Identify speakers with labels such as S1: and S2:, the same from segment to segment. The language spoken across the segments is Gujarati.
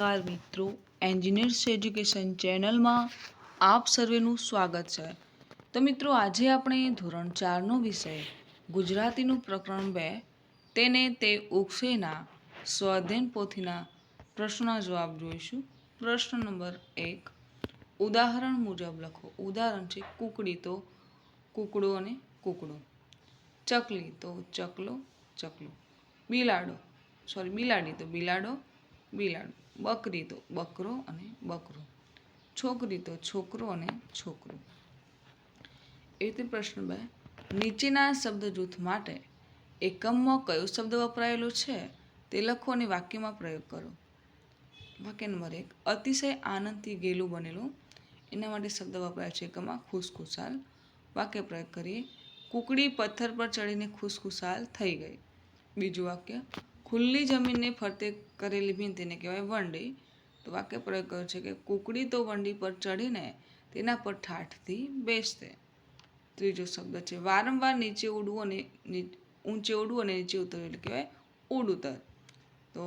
S1: નમસ્કાર મિત્રો એન્જિનિયર્સ એજ્યુકેશન ચેનલમાં આપ સર્વેનું સ્વાગત છે. તો મિત્રો, આજે આપણે ધોરણ ચારનો વિષય, ગુજરાતીનું પ્રકરણ બે, તેને તે ઉગશેના સ્વાધ્યન પોથીના પ્રશ્નના જવાબ જોઈશું. પ્રશ્ન નંબર એક, ઉદાહરણ મુજબ લખો. ઉદાહરણ છે, કુકડી તો કુકડો અને કુકડો. ચકલી તો ચકલો ચકલો. બિલાડો સોરી બિલાડી તો બિલાડો બિલાડો. બકરી તો બકરો અને બકરો. છોકરી તો છોકરો અને છોકરો. એ રીતે પ્રશ્ન બે. નીચેના શબ્દ જૂથ માટે એકમમાં કયો શબ્દ વપરાયેલો છે તે લખો અને વાક્યમાં પ્રયોગ કરો. વાક્ય નંબર એક. અતિશય આનંદથી ગેલું બનેલું. એના માટે શબ્દ વપરાય છે એકમમાં ખુશખુશાલ. વાક્ય પ્રયોગ કરીએ. કુકડી પથ્થર પર ચડીને ખુશખુશાલ થઈ ગઈ. બીજું વાક્ય. ખુલ્લી જમીનને ફરતે કરેલી ભીંતીને કહેવાય વંડી. તો વાક્ય પ્રયોગ કર્યો છે કે કુકડી તો વંડી પર ચડીને તેના પર ઠાઠથી બેસતે. ત્રીજો શબ્દ છે, વારંવાર નીચે ઉડવું અને ઊંચે ઉડવું અને નીચે ઉતરવું એટલે કહેવાય ઉડ ઉતર તો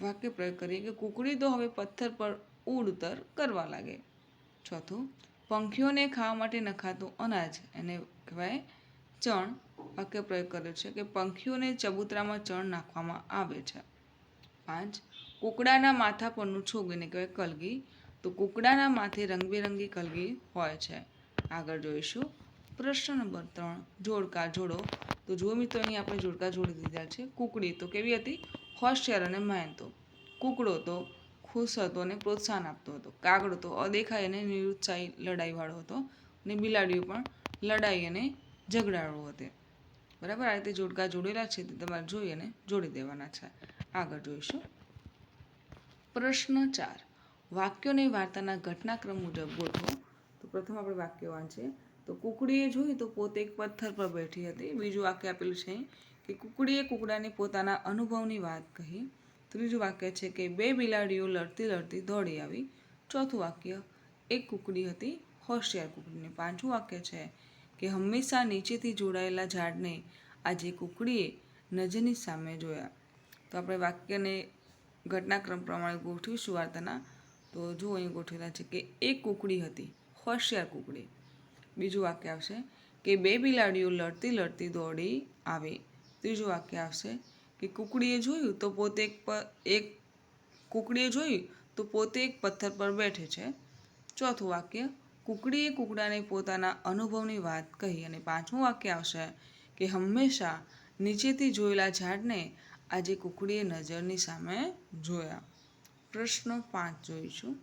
S1: વાક્ય પ્રયોગ કરીએ કે કુકડી તો હવે પથ્થર પર ઉડ ઉતર કરવા લાગે. ચોથું, પંખીઓને ખાવા માટે નખાતું અનાજ એને કહેવાય ચણ. વાક્ય પ્રયોગ કર્યો છે કે પંખીઓને ચબૂતરામાં ચણ નાખવામાં આવે છે. પાંચ, કુકડાના માથા પરનું છોગ એને કહેવાય કલગી. તો કુકડાના માથે રંગબેરંગી કલગી હોય છે. આગળ જોઈશું. પ્રશ્ન નંબર ત્રણ, જોડકા જોડો. તો જુઓ મિત્રો, અહીં આપણે જોડકા જોડી દીધા છે. કુકડી તો કેવી હતી? હોશિયાર અને મહેનતો. કુકડો તો ખુશ હતો અને પ્રોત્સાહન આપતો હતો. કાગડો તો અદેખાઈ અને નિરુત્સાહી લડાઈવાળો હતો. અને બિલાડીઓ પણ લડાઈ અને ઝઘડાળો હતી. બરાબર? આ રીતે જોડકા જોડેલા છે તે તમારે જોઈ જોડી દેવાના છે. આગળ જોઈશું. પ્રશ્ન ચાર. વાક્યોને વાર્તાના ઘટનાક્રમ મુજબ ગોઠવો. તો પ્રથમ આપણે વાક્ય વાંચીએ. તો કુકડીએ જોયું તો પોતે એક પથ્થર પર બેઠી હતી. બીજું વાક્ય આપેલું છે કે કુકડીએ કુકડાને પોતાના અનુભવની વાત કહી. ત્રીજું વાક્ય છે કે બે બિલાડીઓ લડતી લડતી દોડી આવી. ચોથું વાક્ય, એક કુકડી હતી, હોશિયાર કુકડીને. પાંચમું વાક્ય છે કે હંમેશા નીચેથી જોડાયેલા ઝાડને આજે કુકડીએ નજરની સામે જોયા. તો આપણે વાક્યને ઘટનાક્રમ પ્રમાણે ગોઠવીશું વાર્તાના. તો જો અહીં ગોઠવેલા છે કે એક કુકડી હતી, હોશિયાર કુકડી. બીજું વાક્ય આવશે કે બે બિલાડીઓ લડતી લડતી દોડી આવી. ત્રીજું વાક્ય આવશે કે કુકડીએ જોયું તો પોતે એક એક કુકડીએ જોયું તો પોતે એક પથ્થર પર બેઠે છે. ચોથું વાક્ય કુકડીએ કુકડાને પોતાના અનુભવની વાત કહી અને પાંચમું વાક્ય આવશે કે હંમેશા નીચેથી જોયેલા ઝાડને આજે કુકડીએ નજરની સામે જોયા. પ્રશ્ન પાંચ જોઈશું.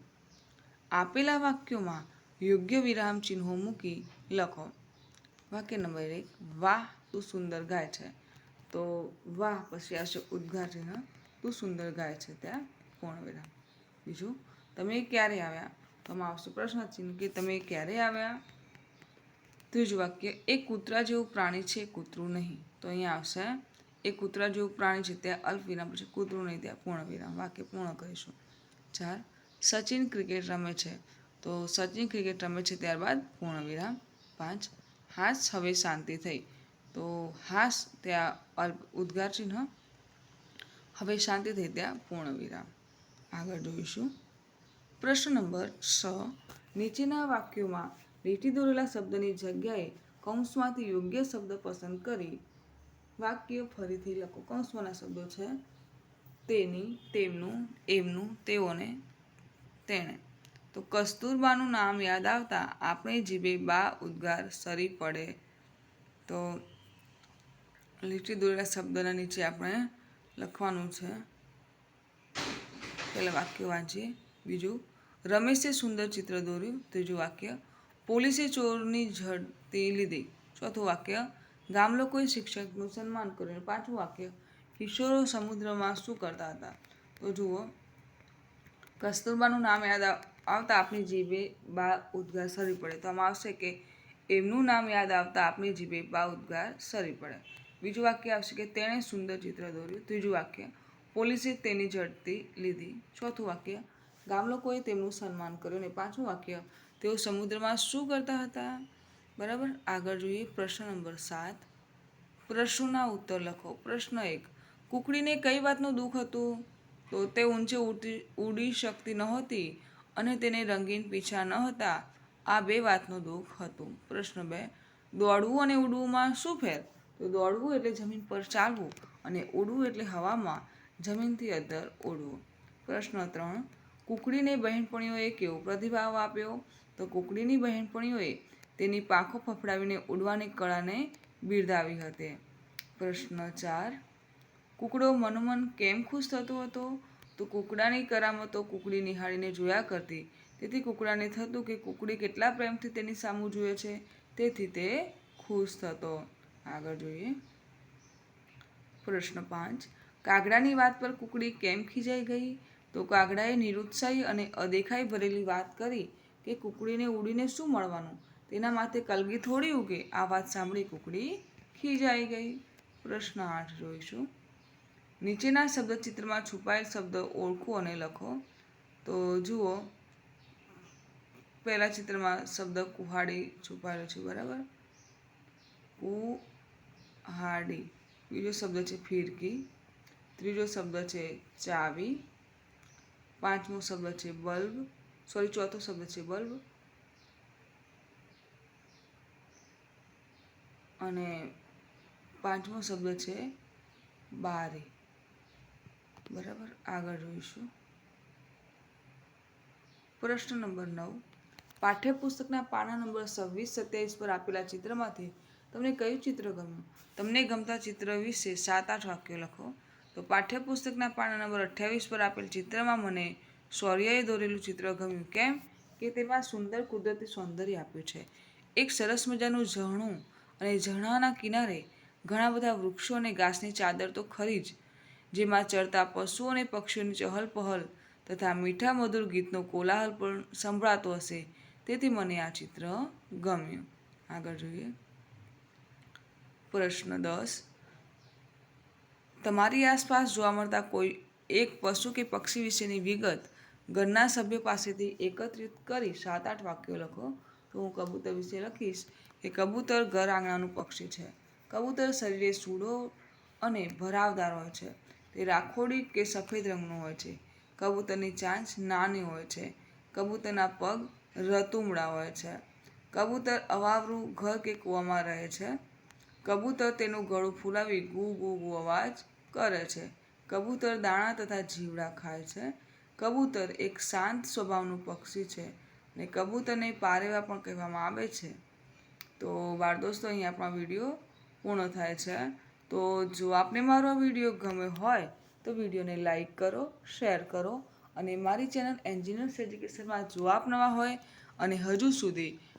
S1: આપેલા વાક્યોમાં યોગ્ય વિરામ ચિહ્નો મૂકી લખો. વાક્ય નંબર એક, વાહ, તું સુંદર ગાય છે. તો વાહ પછી આવશે ચિહ્ન તું સુંદર ગાય છે. ત્યાં પૂર્ણ વિરામ. બીજું, તમે ક્યારે આવ્યા? તો આમાં આવશે. પ્રશ્ન ચિહ્ન કે તમે ક્યારે આવ્યા? ત્રીજું વાક્ય એક કૂતરા જેવું પ્રાણી છે કૂતરું નહીં. તો અહીંયા આવશે. એક કૂતરા જેવું પ્રાણી છે ત્યાં અલ્પ વિરામ પછી કૂતરું નહીં, ત્યાં પૂર્ણ વિરામ. વાક્ય પૂર્ણ કરીશું. ચાર. સચિન ક્રિકેટ રમે છે. તો સચિન ક્રિકેટ રમે છે ત્યારબાદ પૂર્ણ વિરામ. પાંચ. હાસ હવે શાંતિ થઈ. તો હાસ ત્યાં અલ્પ ઉદ્ગાર ચિહ્ન હવે શાંતિ થઈ, ત્યાં પૂર્ણ વિરામ. આગળ જોઈશું. પ્રશ્ન નંબર છ નીચેના વાક્યોમાં લીટી દોરેલા શબ્દની જગ્યાએ કૌંસમાંથી યોગ્ય શબ્દ પસંદ કરી વાક્ય ફરીથી લખો. કૌંસમાંના શબ્દો છે તેની, તેમનું, એમનું, તેઓને, તેણે. તો કસ્તુરબાનું નામ યાદ આવતા આપણે જીભે બા ઉદ્ગાર સરી પડે. તો લીટી દોરેલા શબ્દના નીચે આપણે લખવાનું છે. પહેલાં વાક્ય વાંચીએ. બીજું, રમેશે સુંદર ચિત્ર દોર્યું. ત્રીજું વાક્ય, પોલીસે ચોરની ઝડપી લીધી. ચોથું વાક્ય, ગામ લોકોએ શિક્ષકનું સન્માન કર્યું. પાંચમું વાક્ય, કિશોરો સમુદ્રમાં શું કરતા હતા? તો જુઓ, કસ્તુરબાનું નામ યાદ આવ- આવતા આપણી જીભે બા ઉદ્ગાર સરી પડે. તો આમાં આવશે કે, એમનું નામ યાદ આવતા આપણી જીભે બા ઉદ્ગાર સરી પડે. બીજું વાક્ય આવશે કે, તેણે સુંદર ચિત્ર દોર્યું. ત્રીજું વાક્ય, પોલીસે તેની ઝડપી લીધી. ચોથું વાક્ય ગામ લોકોએ તેમનું સન્માન કર્યું અને પાંચમું વાક્ય, તેઓ સમુદ્રમાં શું કરતા હતા? બરાબર? આગળ જોઈએ પ્રશ્ન નંબર સાત. પ્રશ્નોના ઉત્તર લખો. પ્રશ્ન એક, કુકડીને કઈ વાતનું દુઃખ હતું? તો તે ઊંચે ઉડતી, ઉડી શકતી નહોતી અને તેને રંગીન પીછા ન હતા. આ બે વાતનું દુઃખ હતું. પ્રશ્ન બે, દોડવું અને ઉડવુંમાં શું ફેર? તો દોડવું એટલે જમીન પર ચાલવું અને ઉડવું એટલે હવામાં જમીનથી અંદર ઉડવું. પ્રશ્ન ત્રણ કુકડીને બહેનપણીઓએ કેવો પ્રતિભાવ આપ્યો? તો કુકડીની બહેનપણીઓએ તેની પાંખો ફફડાવીને ઉડવાની કળાને બિરદાવી હતી. પ્રશ્ન ચાર. કુકડો મનોમન કેમ ખુશ થતો હતો? તો કુકડાની કરામતો કુકડી નિહાળીને જોયા કરતી. તેથી કુકડાને થતું કે કુકડી કેટલા પ્રેમથી તેની સામું જુએ છે, તેથી તે ખુશ થતો. આગળ જોઈએ. પ્રશ્ન પાંચ. કાગડાની વાત પર કુકડી કેમ ખીજાઈ ગઈ? તો કાગડાએ નિરુત્સાહી અને અદેખાઈ ભરેલી વાત કરી કે કુકડીને ઉડીને શું મળવાનું? તેના માથે કલગી થોડી ઉગે. આ વાત સાંભળી કુકડી ખીજાઈ ગઈ. પ્રશ્ન આઠ જોઈશું. નીચેના શબ્દ ચિત્રમાં છુપાયેલ શબ્દ ઓળખો અને લખો. તો જુઓ. પહેલા ચિત્રમાં શબ્દ કુહાડી છુપાયેલો છે, બરાબર? કુહાડી. બીજો શબ્દ છે ફિરકી. ત્રીજો શબ્દ છે ચાવી. પાંચમો શબ્દ છે બલ્બ. સોરી ચોથો શબ્દ છે બલ્બ. અને પાંચમો શબ્દ છે બારી. બરાબર? આગળ જોઈશું. પ્રશ્ન નંબર નવ. પાઠ્યપુસ્તકના પાના નંબર છવ્વીસ સત્યાવીસ પર આપેલા ચિત્રમાંથી તમને કયું ચિત્ર ગમ્યું? તમને ગમતા ચિત્ર વિશે સાત આઠ વાક્યો લખો. તો પાઠ્યપુસ્તકના પાના નંબર અઠ્યાવીસ પર આપેલ ચિત્રમાં મને શૌર્યએ દોરેલું ચિત્ર ગમ્યું. કેમ? કે તેમાં સુંદર કુદરતી સૌંદર્ય આપ્યું છે. એક સરસ મજાનું ઝરણું અને ઝરણાના કિનારે ઘણા બધા વૃક્ષો અને ઘાસની ચાદર તો ખરી જ, જેમાં ચરતા પશુઓ અને પક્ષીઓની ચહલ પહલ તથા મીઠા મધુર ગીતનો કોલાહલ પણ સંભળાતો હશે. તેથી મને આ ચિત્ર ગમ્યું. આગળ જોઈએ. પ્રશ્ન દસ. તમારી આસપાસ જોવા મળતા કોઈ એક પશુ કે પક્ષી વિશેની વિગત ઘરના સભ્યો પાસેથી એકત્રિત કરી સાત આઠ વાક્યો લખો. તો હું કબૂતર વિશે લખીશ કે કબૂતર ઘર આંગણાનું પક્ષી છે. કબૂતર શરીરે સૂડો અને ભરાવદાર હોય છે. તે રાખોડી કે સફેદ રંગનું હોય છે. કબૂતરની ચાંચ નાની હોય છે. કબૂતરના પગ રતુમડા હોય છે. કબૂતર અવાવરું ઘર કે કૂવામાં રહે છે. કબૂતર તેનું ગળું ફૂલાવી ગુ ગુ ગુ અવાજ કરે છે. કબૂતર દાણા તથા જીવડા ખાય છે. કબૂતર એક શાંત સ્વભાવનું પક્ષી છે ને કબૂતરને પારેવા પણ કહેવામાં આવે છે. તો બાળ દોસ્તો અહીં આપણો વીડિયો પૂર્ણ થાય છે. તો જો આપને મારો વીડિયો ગમ્યો હોય તો વિડીયોને લાઈક કરો, શેર કરો અને મારી ચેનલ એન્જિનિયર્સ એજ્યુકેશનમાં જો આપ નવા હોય અને હજુ સુધી